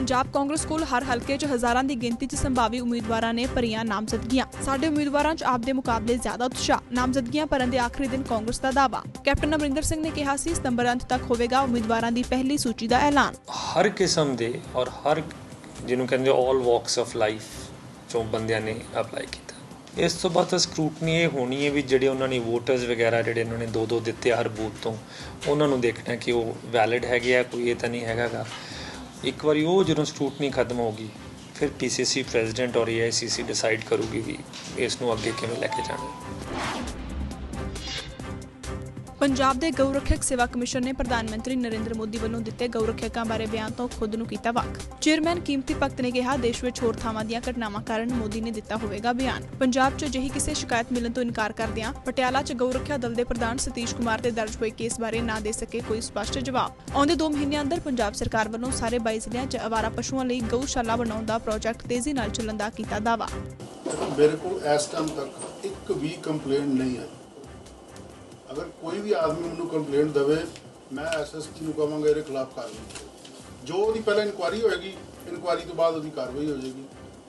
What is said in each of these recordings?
ਪੰਜਾਬ ਕਾਂਗਰਸ ਕੋਲ ਹਰ ਹਲਕੇ 'ਚ ਹਜ਼ਾਰਾਂ ਦੀ ਗਿਣਤੀ 'ਚ ਸੰਭਾਵੀ ਉਮੀਦਵਾਰਾਂ ਨੇ ਭਰੀਆਂ ਨਾਮਜ਼ਦਗੀਆਂ। ਸਾਡੇ ਉਮੀਦਵਾਰਾਂ 'ਚ ਆਪ ਦੇ ਮੁਕਾਬਲੇ ਜ਼ਿਆਦਾ ਉਤਸ਼ਾਹ, ਨਾਮਜ਼ਦਗੀਆਂ ਭਰਨ ਦੇ ਆਖਰੀ ਦਿਨ ਕਾਂਗਰਸ ਦਾ ਦਾਅਵਾ। ਕੈਪਟਨ ਅਮਰਿੰਦਰ ਸਿੰਘ ਨੇ ਕਿਹਾ ਸੀ, ਸਤੰਬਰ ਅੰਤ ਤੱਕ ਹੋਵੇਗਾ ਉਮੀਦਵਾਰਾਂ ਦੀ ਪਹਿਲੀ ਸੂਚੀ ਦਾ ਐਲਾਨ। ਹਰ ਕਿਸਮ ਦੇ ਔਰ ਹਰ ਜਿਹਨੂੰ ਕਹਿੰਦੇ ਆਲ ਵਾਕਸ ਆਫ ਲਾਈਫ ਚੋਂ ਬੰਦਿਆਂ ਨੇ ਅਪਲਾਈ ਕੀਤਾ। ਇਸ ਤੋਂ ਬਾਅਦ ਸਕਰੂਟਨੀ ਇਹ ਹੋਣੀ ਹੈ ਵੀ ਜਿਹੜੇ ਉਹਨਾਂ ਨੇ ਵੋਟਰਸ ਵਗੈਰਾ ਜਿਹੜੇ ਉਹਨਾਂ ਨੇ ਦੋ ਦੋ ਦਿੱਤੇ ਹਰ ਬੂਥ ਤੋਂ, ਉਹਨਾਂ ਨੂੰ ਦੇਖਣਾ ਕਿ ਉਹ ਵੈਲਿਡ ਹੈਗੇ ਆ, ਕੋਈ ਇਹ ਤਾਂ ਨਹੀਂ ਹੈਗਾਗਾ। ਇੱਕ ਵਾਰੀ ਉਹ ਜਦੋਂ ਸਕਰੂਟਨੀ ਖਤਮ ਹੋ ਗਈ ਫਿਰ ਪੀਸੀਸੀ ਪ੍ਰੈਜ਼ੀਡੈਂਟ ਔਰ ਏਆਈਸੀਸੀ ਡਿਸਾਈਡ ਕਰੂਗੀ ਵੀ ਇਸ ਨੂੰ ਅੱਗੇ ਕਿਵੇਂ ਲੈ ਕੇ ਜਾਣਾ। ਪੰਜਾਬ ਦੇ ਗਊ ਸੇਵਾ ਕਮਿਸ਼ਨ ਨੇ ਪ੍ਰਧਾਨ ਮੰਤਰੀ ਨਰਿੰਦਰ ਮੋਦੀ ਵੱਲੋਂ ਦਿੱਤੇ ਗਊ ਬਾਰੇ ਬਿਆਨ ਤੋਂ ਖੁਦ ਨੂੰ ਕੀਤਾ ਵੱਖ ਚੇਅਰਮੈਨ ਕੀਮਤੀ ਭਗਤ ਨੇ ਕਿਹਾ, ਦੇਸ਼ ਵਿੱਚ ਹੋਰ ਥਾਵਾਂ ਦੀਆਂ ਘਟਨਾਵਾਂ ਕਾਰਨ ਮੋਦੀ ਨੇ ਦਿੱਤਾ ਹੋਵੇਗਾ ਬਿਆਨ। ਪੰਜਾਬ 'ਚ ਅਜਿਹੀ ਕਿਸੇ ਸ਼ਿਕਾਇਤ ਮਿਲਣ ਤੋਂ ਇਨਕਾਰ ਕਰਦਿਆਂ ਪਟਿਆਲਾ 'ਚ ਗਊ ਦਲ ਦੇ ਪ੍ਰਧਾਨ ਸਤੀਸ਼ ਕੁਮਾਰ ਤੇ ਦਰਜ ਹੋਏ ਕੇਸ ਬਾਰੇ ਨਾ ਦੇ ਸਕੇ ਕੋਈ ਸਪਸ਼ਟ ਜਵਾਬ। ਆਉਂਦੇ 2 ਮਹੀਨਿਆਂ ਅੰਦਰ ਪੰਜਾਬ ਸਰਕਾਰ ਵੱਲੋਂ ਸਾਰੇ 22 ਜ਼ਿਲ੍ਹਿਆਂ 'ਚ ਅਵਾਰਾ ਪਸ਼ੂਆਂ ਲਈ ਗਊਸ਼ਾਲਾ ਬਣਾਉਣ ਦਾ ਪ੍ਰੋਜੈਕਟ ਤੇਜ਼ੀ ਨਾਲ ਚੱਲਣ ਦਾ ਕੀਤਾ ਦਾਅਵਾ। ਮੇਰੇ ਕੋਲ ਇਸ ਟਾਈਮ ਤੱਕ ਇੱਕ ਵੀ ਕੰਪਲੇਂਟ ਨਹੀਂ ਆਈ। ਅਗਰ ਕੋਈ ਵੀ ਆਦਮੀ ਮੈਨੂੰ ਕੰਪਲੇਂਟ ਦੇਵੇ, ਮੈਂ ਐਸਐਸਪੀ ਨੂੰ ਕਹਾਂਗਾ, ਇਹਦੇ ਖਿਲਾਫ ਕਾਰਵਾਈ ਜੋ ਉਹਦੀ ਪਹਿਲਾਂ ਇਨਕੁਆਰੀ ਹੋਏਗੀ ਇਨਕੁਆਰੀ ਤੋਂ ਬਾਅਦ ਉਹਦੀ ਕਾਰਵਾਈ ਹੋ ਜਾਏਗੀ।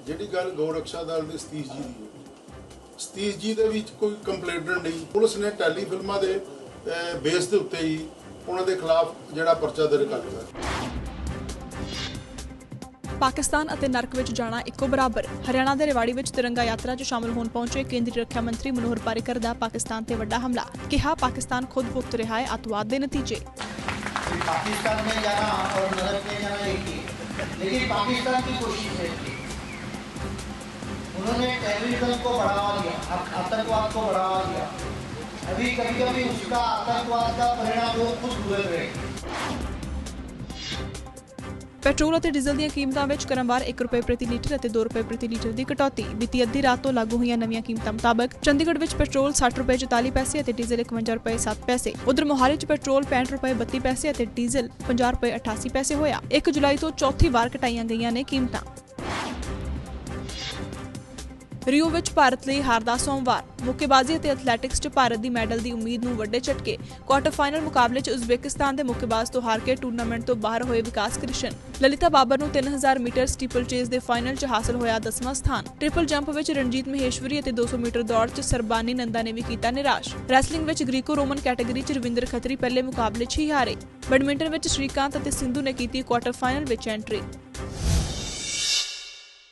ਜਿਹੜੀ ਗੱਲ ਗौ ਰਕਸ਼ਾ ਦਲ ਦੇ ਸਤੀਸ਼ ਜੀ ਦੀ ਹੈ ਸਤੀਸ਼ ਜੀ ਦੇ ਵਿੱਚ ਕੋਈ ਕੰਪਲੇਂਟਡ ਨਹੀਂ। ਪੁਲਿਸ ਨੇ ਟੈਲੀ ਫਿਲਮਾਂ ਦੇ ਬੇਸ ਦੇ ਉੱਤੇ ਹੀ ਉਹਨਾਂ ਦੇ ਖਿਲਾਫ ਜਿਹੜਾ ਪਰਚਾ ਦਰਜ ਕਰ ਦਿੱਤਾ। ਪਾਕਿਸਤਾਨ ਅਤੇ ਨਰਕ ਵਿੱਚ ਜਾਣਾ ਇੱਕੋ ਬਰਾਬਰ ਹਰਿਆਣਾ ਦੇ ਰੇਵਾੜੀ ਵਿੱਚ ਤਿਰੰਗਾ ਯਾਤਰਾ 'ਚ ਸ਼ਾਮਲ ਹੋਣ ਪਹੁੰਚੇ ਕੇਂਦਰੀ ਰੱਖਿਆ ਮੰਤਰੀ ਮਨੋਹਰ ਪਾਰਿਕਰ ਦਾ ਪਾਕਿਸਤਾਨ ਤੇ ਵੱਡਾ ਹਮਲਾ ਕਿਹਾ ਪਾਕਿਸਤਾਨ ਖੁਦ ਭੁਗਤ ਰਿਹਾ ਹੈ ਅਤਵਾਦ ਦੇ ਨਤੀਜੇ पाकिस्तान में जाना और नरक में जाना एक ही है लेकिन पाकिस्तान की कोशिश है कि उन्होंने टेररिज्म को बढ़ावा दिया आत- आतंकवाद को बढ़ावा दिया अभी कभी कभी उसका आतंकवाद का परिणाम वो खुद हुए रहे ਪੈਟਰੋਲ ਅਤੇ ਡੀਜ਼ਲ ਦੀਆਂ ਕੀਮਤਾਂ ਵਿੱਚ ਕਰਮਵਾਰ 1 ਰੁਪਏ ਪ੍ਰਤੀ ਲੀਟਰ ਅਤੇ 2 ਰੁਪਏ ਪ੍ਰਤੀ ਲੀਟਰ ਦੀ ਕਟੌਤੀ। ਬੀਤੀ ਅੱਧੀ ਰਾਤ ਤੋਂ ਲਾਗੂ ਹੋਈਆਂ ਨਵੀਆਂ ਕੀਮਤਾਂ ਮੁਤਾਬਕ ਚੰਡੀਗੜ੍ਹ ਵਿੱਚ ਪੈਟਰੋਲ 60 ਰੁਪਏ 44 ਪੈਸੇ ਅਤੇ ਡੀਜ਼ਲ 51 ਰੁਪਏ 7 ਪੈਸੇ। ਉਧਰ ਮੋਹਾਲੀ 'ਚ ਪੈਟਰੋਲ 65 ਰੁਪਏ 32 ਪੈਸੇ ਅਤੇ ਡੀਜ਼ਲ 50 ਰੁਪਏ 88 ਪੈਸੇ ਹੋਇਆ। 1 ਜੁਲਾਈ ਤੋਂ ਚੌਥੀ ਵਾਰ ਘਟਾਈਆਂ ਗਈਆਂ ਨੇ ਕੀਮਤਾਂ। ਰਿਓ ਵਿੱਚ ਭਾਰਤ ਲਈ ਹਾਰ ਦਾ ਸੋਮਵਾਰ। ਮੁੱਕੇਬਾਜ਼ੀ ਅਤੇ ਐਥਲੈਟਿਕਸ 'ਚ ਭਾਰਤ ਦੀ ਮੈਡਲ ਦੀ ਉਮੀਦ ਨੂੰ ਵੱਡੇ ਝਟਕੇ। ਕੁਆਟਰ ਫਾਈਨਲ ਮੁਕਾਬਲੇ 'ਚ ਉਜ਼ਬੇਕਿਸਤਾਨ ਦੇ ਮੁੱਕੇਬਾਜ਼ ਤੋਂ ਹਾਰ ਕੇ ਟੂਰਨਾਮੈਂਟ ਤੋਂ ਬਾਹਰ ਹੋਏ ਵਿਕਾਸ ਕ੍ਰਿਸ਼ਨ। ਲਲਿਤਾ ਬਾਬਰ ਨੂੰ 3000 ਮੀਟਰ ਸਟੀਪਲ ਚੇਸ ਦੇ ਫਾਈਨਲ 'ਚ ਹਾਸਲ ਹੋਇਆ 10ਵਾਂ ਸਥਾਨ। ਟ੍ਰਿਪਲ ਜੰਪ ਵਿੱਚ ਰਣਜੀਤ ਮਹੇਸ਼ਵਰੀ ਅਤੇ 200 ਮੀਟਰ ਦੌੜ 'ਚ ਸਰਬਾਨੀ ਨੰਦਾ ਨੇ ਵੀ ਕੀਤਾ ਨਿਰਾਸ਼। ਰੈਸਲਿੰਗ ਵਿੱਚ ਗ੍ਰੀਕੋ ਰੋਮਨ ਕੈਟਾਗਰੀ 'ਚ ਰਵਿੰਦਰ ਖੱਤਰੀ ਪਹਿਲੇ ਮੁਕਾਬਲੇ 'ਚ ਹੀ ਹਾਰੇ। ਬੈਡਮਿੰਟਨ ਵਿੱਚ ਸ਼੍ਰੀਕਾਂਤ ਅਤੇ ਸਿੰਧੂ ਨੇ ਕੀਤੀ ਕੁਆਟਰ ਫਾਈਨਲ ਵਿੱਚ ਐਂਟਰੀ